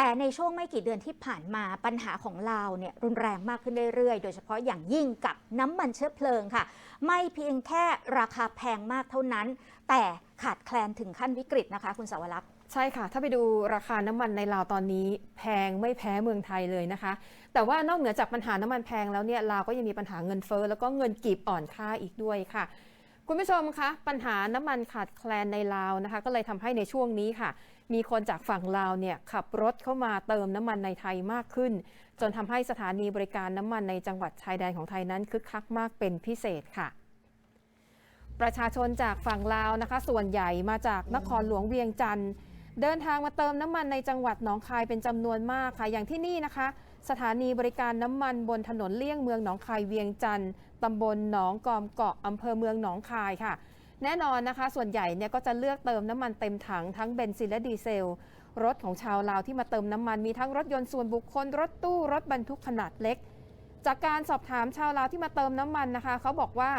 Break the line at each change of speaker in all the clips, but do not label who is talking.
แต่ในช่วงไม่กี่เดือนที่ผ่านมาปัญหาของลาวเนี่ยรุนแรงมากขึ้นเรื่อยๆ โดยเฉพาะอย่างยิ่งกับน้ำมันเชื้อเพลิงค่ะ ไม่เพียงแค่ราคาแพงมากเท่านั้น แต่ขาดแคลนถึงขั้นวิกฤตนะคะ คุณสาวรักษ์
ใช่ค่ะ ถ้าไปดูราคาน้ำมันในลาวตอนนี้ แพงไม่แพ้เมืองไทยเลยนะคะ แต่ว่านอกเหนือจากปัญหาน้ำมันแพงแล้วเนี่ยลาวก็ยังมีปัญหาเงินเฟ้อแล้วก็เงินกีบอ่อนค่าอีกด้วยค่ะ คุณผู้ชมคะปัญหาน้ำมันขาดแคลนในลาวนะคะ ก็เลยทำให้ในช่วงนี้ค่ะ มีคนจากฝั่งลาวเนี่ยขับรถเข้ามาเติมน้ำมันในไทยมากขึ้น จนทำให้สถานีบริการน้ำมันในจังหวัดชายแดนของไทยนั้นคึกคักมากเป็นพิเศษค่ะ ประชาชนจากฝั่งลาวนะคะ ส่วนใหญ่มาจากนครหลวงเวียงจันทร์เดินทางมาเติมน้ำมันในจังหวัดหนองคายเป็นจำนวนมากค่ะ อย่างที่นี่นะคะ สถานีบริการน้ำมันบนถนนเลี่ยงเมืองหนองคายเวียงจันทร์ตำบลหนองกอมเกาะอำเภอเมืองหนองคายค่ะ แน่นอนนะคะ ส่วนใหญ่เนี่ยก็จะเลือกเติมน้ำมันเต็มถังทั้งเบนซินและดีเซล รถของชาวลาวที่มาเติมน้ำมันมีทั้งรถยนต์ส่วนบุคคล รถตู้รถบรรทุกขนาดเล็ก จากการสอบถามชาวลาวที่มาเติมน้ำมันนะคะ เขาบอกว่า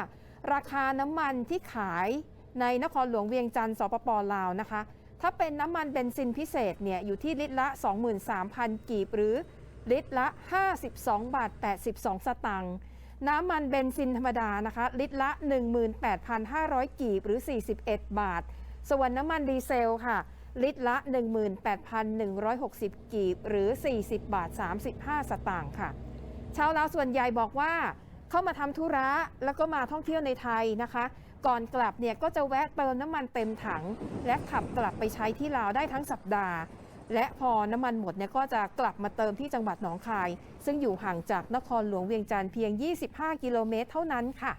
ราคาน้ำมันที่ขายในนครหลวงเวียงจันทร์สปปลาวนะคะ ถ้าเป็นน้ำมันเบนซินพิเศษเนี่ยอยู่ที่ลิตรละ 23,000 กีบหรือลิตรละ 52 บาท 82 สตางค์ น้ำมันเบนซินธรรมดานะคะ ลิตรละ 18,500 กีบหรือ 41 บาท ส่วนน้ำมันดีเซลค่ะ ลิตรละ 18,160 กีบหรือ 40 บาท 35 สตางค์ค่ะ ชาวลาวส่วนใหญ่บอกว่า เข้ามาทำธุระแล้วก็มาท่องเที่ยวในไทยนะคะ ก่อนกลับเนี่ยก็จะแวะเติมน้ำมันเต็มถัง และขับกลับไปใช้ที่ลาวได้ทั้งสัปดาห์ และพอน้ำมันหมดเนี่ยก็จะกลับมาเติมที่จังหวัดหนองคาย ซึ่งอยู่ห่างจากนครหลวงเวียงจันทร์เพียง 25 กิโลเมตรเท่านั้นค่ะ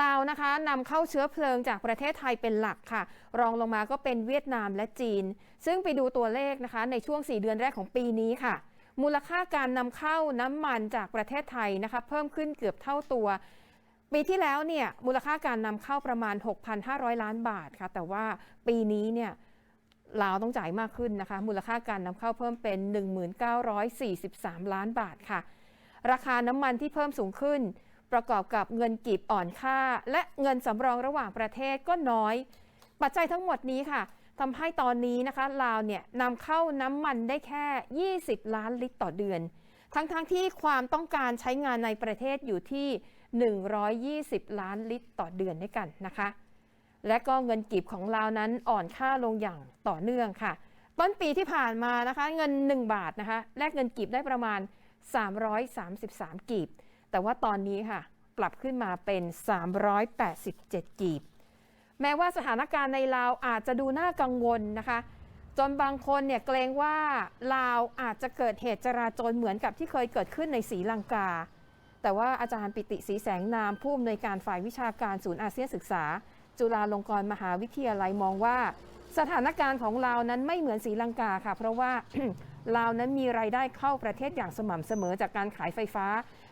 ลาวนะคะนำเข้าเชื้อเพลิงจากประเทศไทยเป็นหลักค่ะ รองลงมาก็เป็นเวียดนามและจีน ซึ่งไปดูตัวเลขนะคะ ในช่วง 4 เดือนแรกของปีนี้ค่ะ มูลค่าการนำเข้าน้ำมันจากประเทศไทยนะคะ เพิ่มขึ้นเกือบเท่าตัว ปีที่แล้วเนี่ยมูลค่าการนำเข้าประมาณ 6,500 ล้านบาทค่ะ แต่ว่าปีนี้เนี่ย ลาวต้องจ่ายมากขึ้นนะคะ มูลค่าการนำเข้าเพิ่มเป็น 1943 ล้านบาทค่ะ ราคาน้ำมันที่เพิ่มสูงขึ้น ประกอบกับเงินกีบอ่อนค่า และเงินสำรองระหว่างประเทศก็น้อย ปัจจัยทั้งหมดนี้ค่ะทำให้ตอนนี้นะคะลาวเนี่ยนำเข้าน้ำมันได้แค่ 20 ล้านลิตรต่อเดือน ทั้งๆทที่ความต้องการใช้งานในประเทศอยู่ที่ 120 ล้านลิตรต่อเดือนด้วยกันนะคะ และก็เงินกีบของลานั้นอ่อนค่าลงอย่างต่อเนื่องค่ะ ต้นปีที่ผ่านมานะคะเงิน 1 บาทนะคะแลกเงินกีบได้ประมาณ 333 กีบ แต่ว่าตอนนี้ค่ะปรับขึ้นมาเป็น 387 กีบ แม้ว่าสถานการณ์ในลาวอาจจะดูน่ากังวลนะคะ จนบางคนเนี่ยเกรงว่าลาวอาจจะเกิดเหตุจราจรเหมือนกับที่เคยเกิดขึ้นในศรีลังกา แต่ว่าอาจารย์ปิติศรีแสงนามผู้อำนวยการฝ่ายวิชาการศูนย์อาเซียนศึกษา จุฬาลงกรณ์มหาวิทยาลัยมองว่า สถานการณ์ของลาวนั้นไม่เหมือนศรีลังกาค่ะ เพราะว่าลาวนั้นมีรายได้เข้าประเทศอย่างสม่ำเสมอจากการขายไฟฟ้า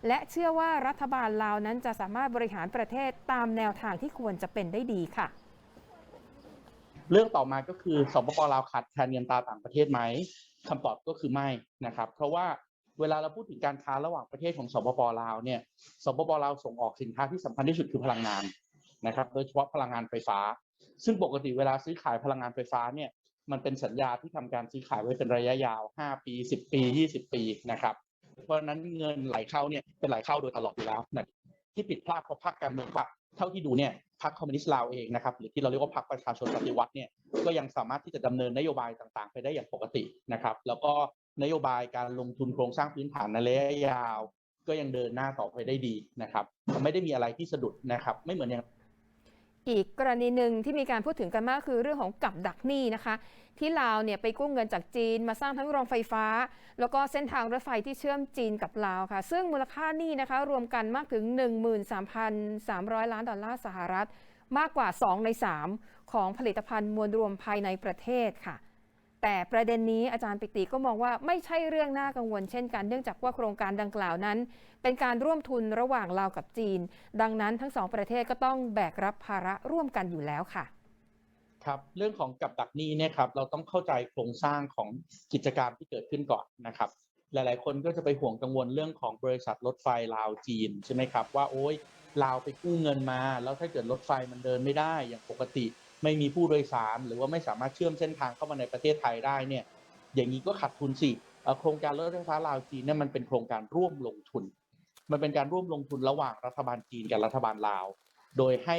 และเชื่อว่ารัฐบาลลาวนั้นจะสามารถบริหารประเทศตามแนวทางที่ควรจะเป็นได้ดีค่ะ
เรื่องต่อมาก็คือสปปลาวขาดแคลนเงินตราต่างประเทศไหมคำตอบก็คือไม่นะครับ เพราะว่าเวลาเราพูดถึงการค้าระหว่างประเทศของสปปลาวเนี่ยสปปลาวส่งออกสินค้าที่สำคัญที่สุดคือพลังงาน นะครับโดยเฉพาะพลังงานไฟฟ้า ซึ่งปกติเวลาซื้อขายพลังงานไฟฟ้าเนี่ยมันเป็นสัญญาที่ทำการซื้อขายไว้เป็นระยะยาว 5 ปี 10 ปี 20 ปีนะครับเพราะฉะนั้นเงินไหลเข้าเนี่ยเป็นไหลเข้าโดยตลอดอยู่แล้วนะที่ผิดพลาดเพราะพรรคการเมืองว่าเท่าที่ดูเนี่ยพรรคคอมมิวนิสต์ลาวเองนะครับหรือที่เราเรียกว่าพรรคประชาชนปฏิวัติเนี่ยก็ยังสามารถที่จะดำเนินนโยบายต่างๆ ไปได้อย่างปกตินะครับแล้วก็นโยบายการลงทุนโครงสร้างพื้นฐานในระยะยาว ก็ยังเดินหน้าต่อไปได้ดีนะครับ ไม่ได้มีอะไรที่สะดุดนะครับ ไม่เหมือนอย่าง
อีกกรณีหนึ่งที่มีการพูดถึงกันมากคือเรื่องของกับดักหนี้นะคะ ที่ลาวเนี่ยไปกู้เงินจากจีน มาสร้างทั้งโรงไฟฟ้า แล้วก็เส้นทางรถไฟที่เชื่อมจีนกับลาวค่ะ ซึ่งมูลค่าหนี้นะคะรวมกันมากถึง 13,300 ล้านดอลลาร์สหรัฐ มากกว่า 2 ใน 3 ของผลิตภัณฑ์มวลรวมภายในประเทศค่ะ แต่ประเด็นนี้อาจารย์ปิติก็มองว่าไม่ใช่เรื่องน่ากังวลเช่นกัน เนื่องจากว่าโครงการดังกล่าวนั้น เป็นการร่วมทุนระหว่างลาวกับจีน ดังนั้นทั้งสองประเทศก็ต้องแบกรับภาระร่วมกันอยู่แล้วค่ะ
ครับเรื่องของกับดักนี้เนี่ยครับเราต้องเข้าใจโครงสร้างของกิจการที่เกิดขึ้นก่อนนะครับ หลาย ๆ คนก็จะไปห่วงกังวลเรื่องของบริษัทรถไฟลาวจีนใช่ไหมครับว่าโอ้ยลาวไปกู้เงินมา แล้วถ้าเกิดรถไฟมันเดินไม่ได้อย่างปกติ ไม่มีผู้โดยสาร หรือว่าไม่สามารถเชื่อมเส้นทางเข้ามาในประเทศไทยได้เนี่ยอย่างนี้ก็ขาดทุนสิโครงการรถไฟฟ้าลาวจีนเนี่ยมันเป็นโครงการร่วมลงทุน มันเป็นการร่วมลงทุนระหว่างรัฐบาลจีนกับรัฐบาลลาว โดยให้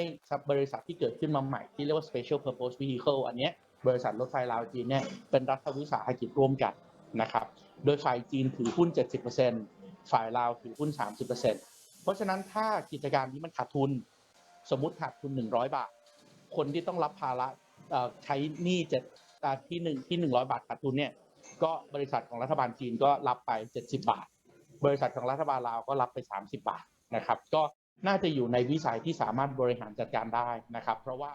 บริษัทที่เกิดขึ้นมาใหม่ที่เรียกว่า special purpose vehicle อันนี้บริษัทรถไฟลาวจีนเนี่ยเป็นรัฐวิสาหกิจร่วมกันนะครับ โดยฝ่ายจีนถือหุ้น 70%ฝ่ายลาวถือหุ้น 30%เพราะฉะนั้นถ้ากิจการนี้มันขาดทุน สมมติขาดทุน 100 บาท คนที่ต้องรับภาระใช้หนี้เจ็ดอ่าที่หนึ่งที่100บาทขาดทุนเนี่ยก็บริษัทของรัฐบาลจีนก็รับไป70บาท บริษัทของรัฐบาลลาวก็รับไป30บาทนะครับ ก็น่าจะอยู่ในวิสัยที่สามารถบริหารจัดการได้นะครับ เพราะว่า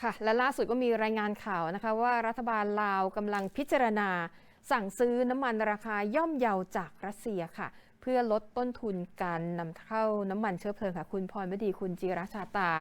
ค่ะและล่าสุดก็มีรายงานข่าวนะคะว่ารัฐบาลลาวกำลังพิจารณา สั่งซื้อน้ำมันราคาย่อมเยาจากรัสเซียค่ะ เพื่อลดต้นทุนการนำเข้าน้ำมันเชื้อเพลิงค่ะ คุณพรวดีคุณจีรชาตา